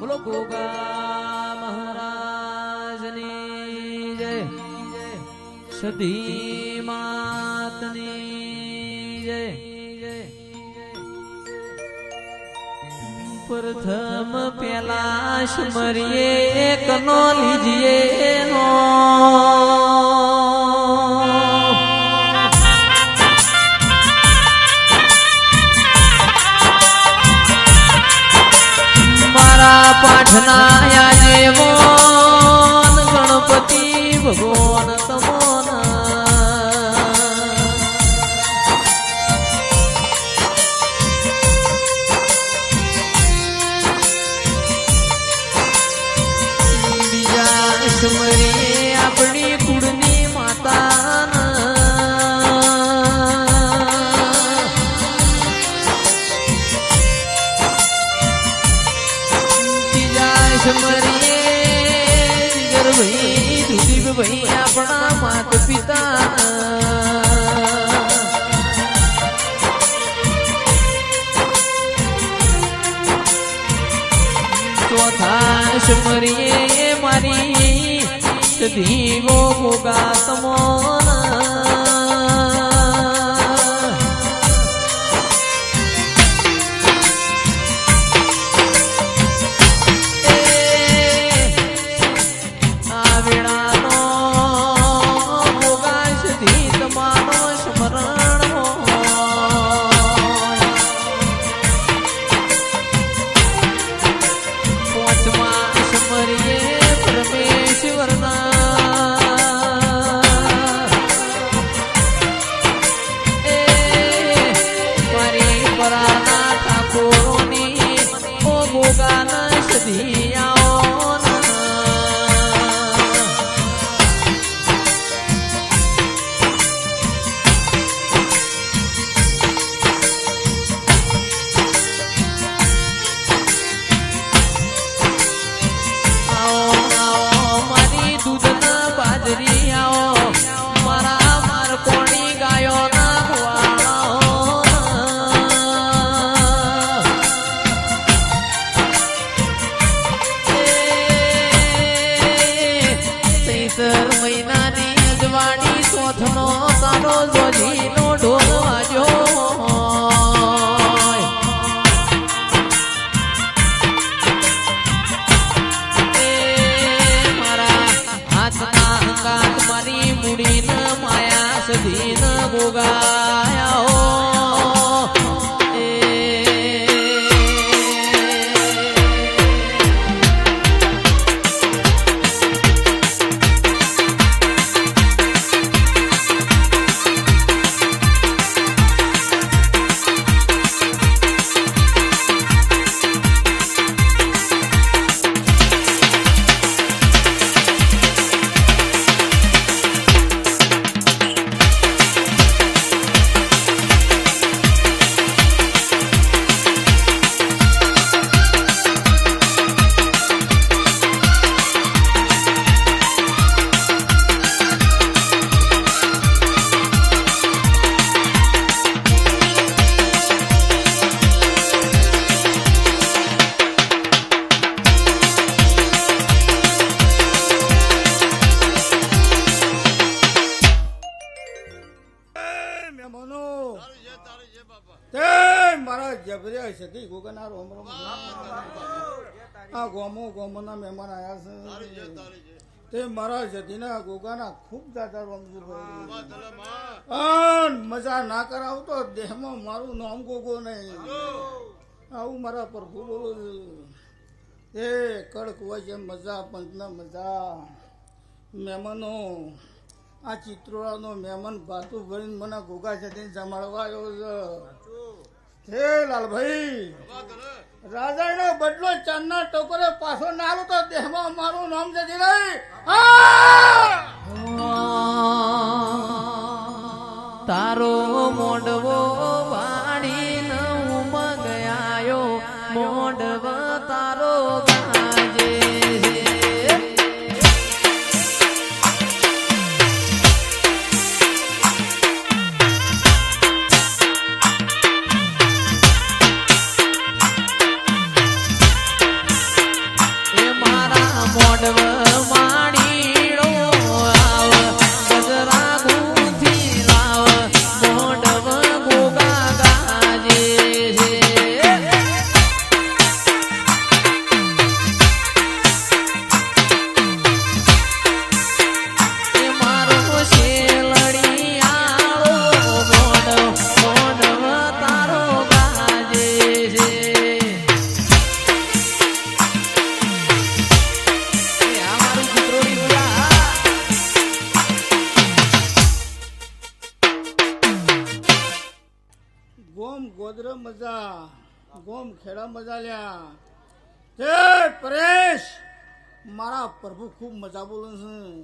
બોલો ગોગા મહારાજની જય. સધી માતની જય. પ્રથમ પેલા સ્મરીએ એકનો લીજીએ નો. મારા પાઠના યાજેવન ગણપતિ ભગવાન તમોના ચોથા સમરીએ મારી દીવો મોગા તમોના આ ગોમો ગોમોના મહેમાન આયા છે. તે મારા જતીના ગોગાના ખૂબ દાદા રોમ છે. મજા ના કરાવ તો દેહમાં મારું નામ ગોગો નહીં. આવું મારા પ્રભુ બોલો એ કડક હોય છે મજા પંચના મજા. મહેમાનો આ ચિત્રોડાનો મહેમાન ભાતું ભરીને મને ગોગા જતીને જમાડવા આવ્યો છે. હે લાલભાઈ. રાજાનો બદલો ચાંદના ટોકરે પાછો ના આલો તો દેહમાં મારું નામ જતી રહી. તારો મોડવો ગોમ ખેડા મજા લ્યા. તે પરેશ! મારા પ્રભુ ખૂબ મજા બોલે છે.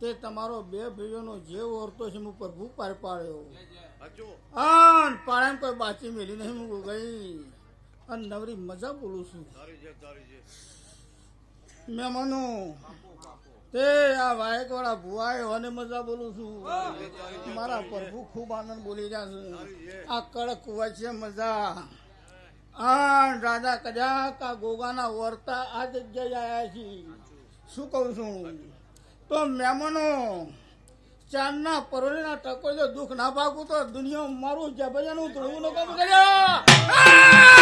તે તમારો બે ભાઈઓનો જે ઓરતો છે હું પ્રભુ પાર પાડ્યો. અન પાડે કોઈ બાચી મેલી નહીં હું ગઈ. અને નવરી મજા બોલું છું. મહેમાનો તે આ વાયક વાળા ભુવાએ અને મજા બોલું છું. મારા પ્રભુ ખૂબ આનંદ બોલી રહ્યા છે. આ કડક વચ્ચે મજા. આ રાજા કદાચ આ ગોગાના વર્તા આ જગ્યાએ આવ્યા છે. શું કહું છું? તો મહેમાનો ચાંદના પરોળીના ટકો જો દુઃખ ના ભાગું તો દુનિયા મારું જબજાનું ધોળવું નો કામ કર્યા!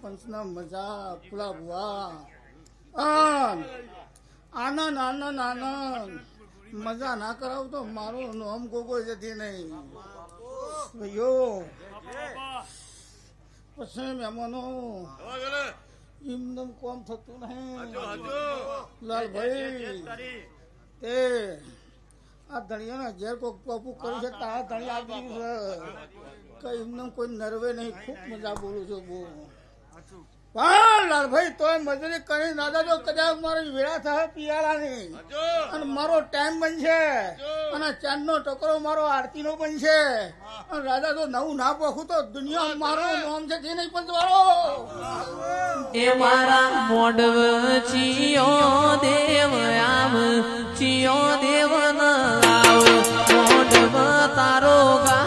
પંચના મજા પુલા બુઆ આન, આનંદ આનંદ આનંદ. મજા ના કરાવ તો મારું નોમ ગોગો જતી નહીં. ભાઈઓ. પછી મહેમાનો. એમનેમ કોમ થતું નહીં. લાલભાઈ. તે આ ધણિયાના ઘેર કોક ટોપુ કરી છે તારા ધણિયા આપી છે. કઈ એમને કોઈ નર્વે નહીં. ખૂબ મજા બોલું છું બહુ. પણ લાલભાઈ તોય મજૂરી કરી દાદા જો કદાચ મારી પિયાળાની. અને મારો ટાઈમ બનશે. અને ચાંદનો ટકરો મારો આરતીનો બનશે. અને રાજા જો નવું ના પોખું તો દુનિયા મારો નામ છે તે નહીં પંચવાળો એ મારા મોડવ ચિયો દેવ આવ ચિયો દેવ ન આવ. મોડવ તારો ગાજે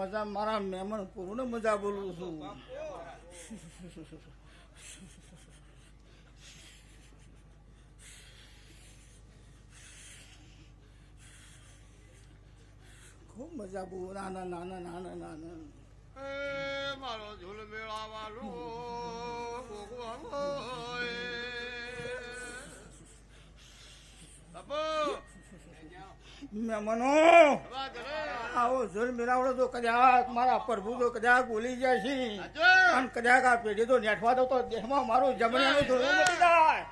મજા મારા મહેમાન પૂરું મજા બોલું છું. ખૂબ મજા બહુ નાના નાના નાના નાના મારો ઝૂલ. બાપુ, મહેમાનો. આવો જોર મેળાવડો તો કદાચ મારા પ્રભુ તો કદાચ બોલી જાય છે. અને કદાચ આ પેઢી તો નેઠવા દો તો દેહમાં મારું જમણિયાનું ધોરણ મટી જાય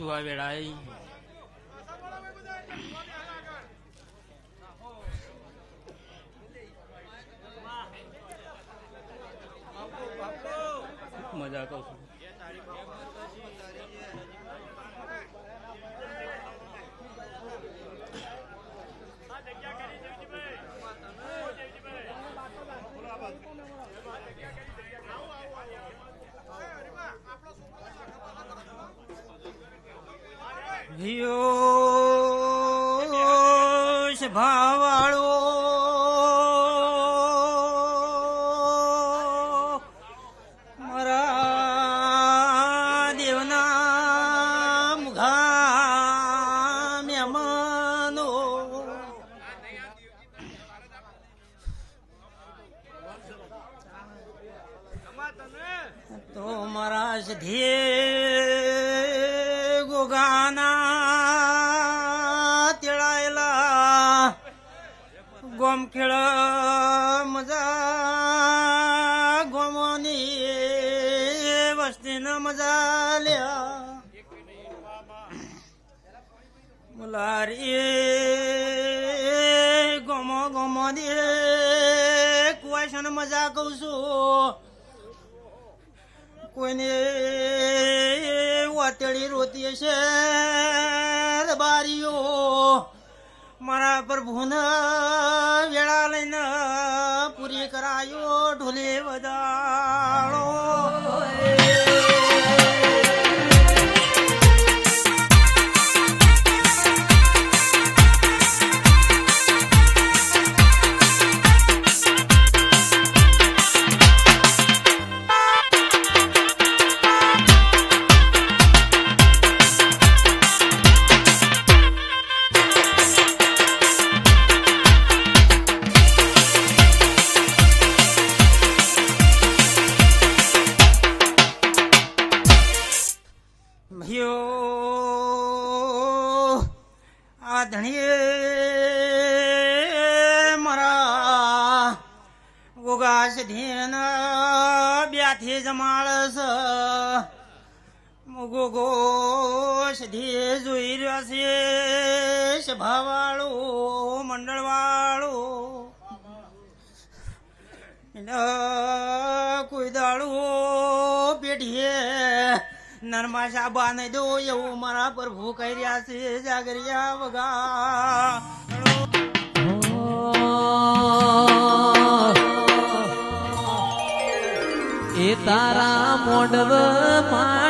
મજા કશું આ હિયો ભાવાળો ખેડ મજા ગોમોની વસ્તીને મજા લ્યા. મુલારી ગોમો ગોમો દે કુવાશન મજા કહું છું. કોઈને વાતેડી રોતી છે બારીઓ. મારા પ્રભુને વેળા લઈને પૂરી કરાયો ઢોલે વધાળો ભયો આ ધણીએ મારા ગોગાશ ધીન બ્યાથી જમાળસ. ગોગો ધીએ જોઈ રહ્યો છે, સભાવાળો, મંડળવાળો. નરમા શાબા નહીં દો એવું મારા પ્રભુ કહી રહ્યા છે, જાગરિયા વગા. એ તારા મોડવ માડીડો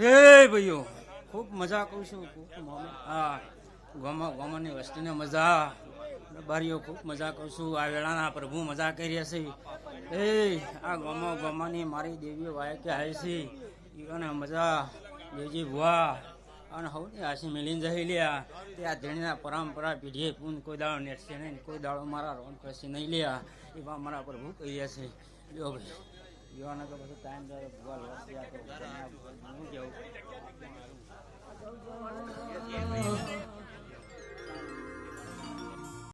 હે ભાઈઓ, ખૂબ મજા કહું છું. ગામમાં હા, ગોમા ગોમાની વસ્તીને મજા. બારીઓ, ખૂબ મજા કહું છું. આ વેળાના પ્રભુ મજા કરી હશે એ, આ ગામમાં ગોમાની મારી દેવીઓ વાયકે આવી છે. ઈઓને મજા, દેવજી ભુવા. અને હવની હાસી મિલીને જઈ લ્યા. તે આ ધણીના પરંપરા પેઢીએ પૂન કોઈ દાડો નેટશે નહીં કોઈ દાડો મારા રોન કરશે નહીં લ્યા. એવા મારા પ્રભુ કહી છે. લ્યો ભાઈ. પીવાનો તો પછી ટાઈમ જાય ભૂગોળ વર્ષ તો હું જવું